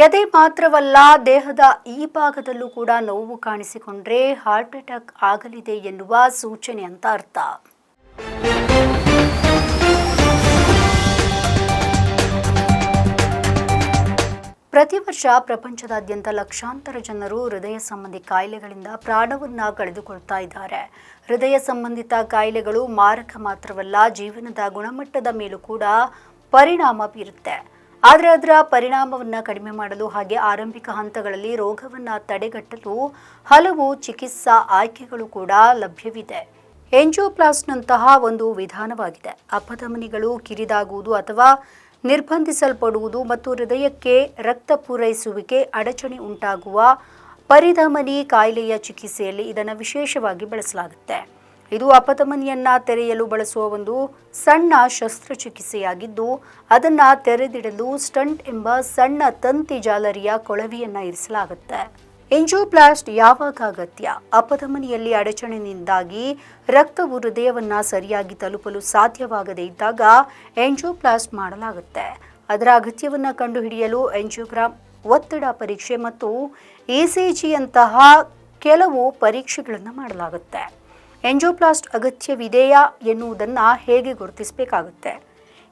ಎದೆ ಮಾತ್ರವಲ್ಲ, ದೇಹದ ಈ ಭಾಗದಲ್ಲೂ ಕೂಡ ನೋವು ಕಾಣಿಸಿಕೊಂಡ್ರೆ ಹಾರ್ಟ್ ಅಟ್ಯಾಕ್ ಆಗಲಿದೆ ಎನ್ನುವ ಸೂಚನೆ ಅಂತ ಅರ್ಥ. ಪ್ರತಿ ವರ್ಷ ಪ್ರಪಂಚದಾದ್ಯಂತ ಲಕ್ಷಾಂತರ ಜನರು ಹೃದಯ ಸಂಬಂಧಿ ಕಾಯಿಲೆಗಳಿಂದ ಪ್ರಾಣವನ್ನ ಕಳೆದುಕೊಳ್ತಾ ಇದ್ದಾರೆ. ಹೃದಯ ಸಂಬಂಧಿತ ಕಾಯಿಲೆಗಳು ಮಾರಕ ಮಾತ್ರವಲ್ಲ, ಜೀವನದ ಗುಣಮಟ್ಟದ ಮೇಲೂ ಕೂಡ ಪರಿಣಾಮ ಬೀರುತ್ತೆ. ಆದರೆ ಅದರ ಪರಿಣಾಮವನ್ನು ಕಡಿಮೆ ಮಾಡಲು ಹಾಗೆ ಆರಂಭಿಕ ಹಂತಗಳಲ್ಲಿ ರೋಗವನ್ನು ತಡೆಗಟ್ಟಲು ಹಲವು ಚಿಕಿತ್ಸಾ ಆಯ್ಕೆಗಳು ಕೂಡ ಲಭ್ಯವಿದೆ. ಎಂಜಿಯೋಪ್ಲಾಸ್ಟ್ನಂತಹ ಒಂದು ವಿಧಾನವಾಗಿದೆ. ಅಪಧಮನಿಗಳು ಕಿರಿದಾಗುವುದು ಅಥವಾ ನಿರ್ಬಂಧಿಸಲ್ಪಡುವುದು ಮತ್ತು ಹೃದಯಕ್ಕೆ ರಕ್ತ ಪೂರೈಸುವಿಕೆ ಅಡಚಣೆ ಉಂಟಾಗುವ ಪರಿಧಮನಿ ಕಾಯಿಲೆಯ ಚಿಕಿತ್ಸೆಯಲ್ಲಿ ಇದನ್ನು ವಿಶೇಷವಾಗಿ ಬಳಸಲಾಗುತ್ತೆ. ಇದು ಅಪಧಮನಿಯನ್ನ ತೆರೆಯಲು ಬಳಸುವ ಒಂದು ಸಣ್ಣ ಶಸ್ತ್ರಚಿಕಿತ್ಸೆಯಾಗಿದ್ದು, ಅದನ್ನು ತೆರೆದಿಡಲು ಸ್ಟಂಟ್ ಎಂಬ ಸಣ್ಣ ತಂತಿ ಜಾಲರಿಯ ಕೊಳವಿಯನ್ನ ಇರಿಸಲಾಗುತ್ತೆ. ಎಂಜಿಯೋಪ್ಲಾಸ್ಟ್ ಯಾವಾಗ ಅಗತ್ಯ? ಅಪಧಮನಿಯಲ್ಲಿ ಅಡಚಣೆಯಿಂದಾಗಿ ರಕ್ತವು ಹೃದಯವನ್ನ ಸರಿಯಾಗಿ ತಲುಪಲು ಸಾಧ್ಯವಾಗದೇ ಇದ್ದಾಗ ಎಂಜಿಯೋಪ್ಲಾಸ್ಟ್ ಮಾಡಲಾಗುತ್ತೆ. ಅದರ ಅಗತ್ಯವನ್ನ ಕಂಡುಹಿಡಿಯಲು ಎಂಜಿಯೋಗ್ರಾಮ್ ಒತ್ತಡ ಪರೀಕ್ಷೆ ಮತ್ತು ಇಸಿಜಿಯಂತಹ ಕೆಲವು ಪರೀಕ್ಷೆಗಳನ್ನು ಮಾಡಲಾಗುತ್ತೆ. ಎಂಜಿಯೋಪ್ಲಾಸ್ಟ್ ಅಗತ್ಯವಿದೆಯಾ ಎನ್ನುವುದನ್ನು ಹೇಗೆ ಗುರುತಿಸಬೇಕಾಗುತ್ತೆ?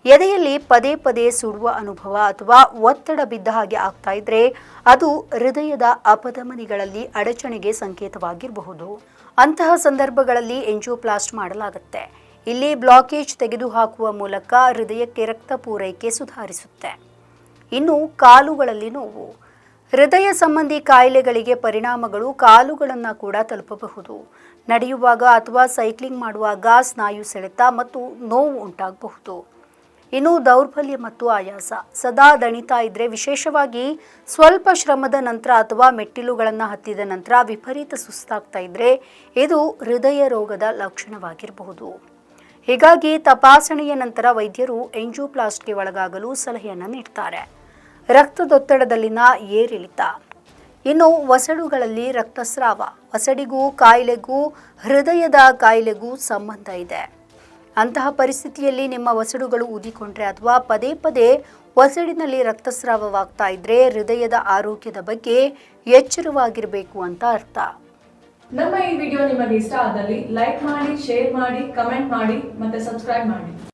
ಎದೆಯಲ್ಲಿ ಪದೇ ಪದೇ ಸುಡುವ ಅನುಭವ ಅಥವಾ ಒತ್ತಡ ಬಿದ್ದ ಹಾಗೆ ಆಗ್ತಾ ಇದ್ರೆ ಅದು ಹೃದಯದ ಅಪಧಮನಿಗಳಲ್ಲಿ ಅಡಚಣೆಗೆ ಸಂಕೇತವಾಗಿರಬಹುದು. ಅಂತಹ ಸಂದರ್ಭಗಳಲ್ಲಿ ಎಂಜಿಯೋಪ್ಲಾಸ್ಟ್ ಮಾಡಲಾಗುತ್ತೆ. ಇಲ್ಲಿ ಬ್ಲಾಕೇಜ್ ತೆಗೆದುಹಾಕುವ ಮೂಲಕ ಹೃದಯಕ್ಕೆ ರಕ್ತ ಪೂರೈಕೆ ಸುಧಾರಿಸುತ್ತೆ. ಇನ್ನು ಕಾಲುಗಳಲ್ಲಿ ನೋವು. ಹೃದಯ ಸಂಬಂಧಿ ಕಾಯಿಲೆಗಳಿಗೆ ಪರಿಣಾಮಗಳು ಕಾಲುಗಳನ್ನು ಕೂಡ ತಲುಪಬಹುದು. ನಡೆಯುವಾಗ ಅಥವಾ ಸೈಕ್ಲಿಂಗ್ ಮಾಡುವಾಗ ಸ್ನಾಯು ಸೆಳೆತ ಮತ್ತು ನೋವು ಉಂಟಾಗಬಹುದು. ಇನ್ನು ದೌರ್ಬಲ್ಯ ಮತ್ತು ಆಯಾಸ. ಸದಾ ದಣಿತಾ ಇದ್ರೆ ವಿಶೇಷವಾಗಿ ಸ್ವಲ್ಪ ಶ್ರಮದ ನಂತರ ಅಥವಾ ಮೆಟ್ಟಿಲುಗಳನ್ನು ಹತ್ತಿದ ನಂತರ ವಿಪರೀತ ಸುಸ್ತಾಗ್ತಾ ಇದ್ರೆ ಇದು ಹೃದಯ ರೋಗದ ಲಕ್ಷಣವಾಗಿರಬಹುದು. ಹೀಗಾಗಿ ತಪಾಸಣೆಯ ನಂತರ ವೈದ್ಯರು ಎಂಜೋಪ್ಲಾಸ್ಟ್ಗೆ ಒಳಗಾಗಲು ಸಲಹೆಯನ್ನು ನೀಡ್ತಾರೆ. ರಕ್ತದೊತ್ತಡದಲ್ಲಿನ ಏರಿಳಿತ. ಇನ್ನು ಒಸಡುಗಳಲ್ಲಿ ರಕ್ತಸ್ರಾವ. ಒಸಡಿಗೂ ಕಾಯಿಲೆಗೂ, ಹೃದಯದ ಕಾಯಿಲೆಗೂ ಸಂಬಂಧ ಇದೆ. ಅಂತಹ ಪರಿಸ್ಥಿತಿಯಲ್ಲಿ ನಿಮ್ಮ ಒಸಡುಗಳು ಊದಿಕೊಂಡ್ರೆ ಅಥವಾ ಪದೇ ಪದೇ ಒಸಡಿನಲ್ಲಿ ರಕ್ತಸ್ರಾವವಾಗ್ತಾ ಇದ್ರೆ ಹೃದಯದ ಆರೋಗ್ಯದ ಬಗ್ಗೆ ಎಚ್ಚರವಾಗಿರಬೇಕು ಅಂತ ಅರ್ಥ. ನಮ್ಮ ಈ ವಿಡಿಯೋ ನಿಮಗೆ ಇಷ್ಟ ಆದಲ್ಲಿ ಲೈಕ್ ಮಾಡಿ, ಶೇರ್ ಮಾಡಿ, ಕಮೆಂಟ್ ಮಾಡಿ ಮತ್ತೆ ಸಬ್ಸ್ಕ್ರೈಬ್ ಮಾಡಿ.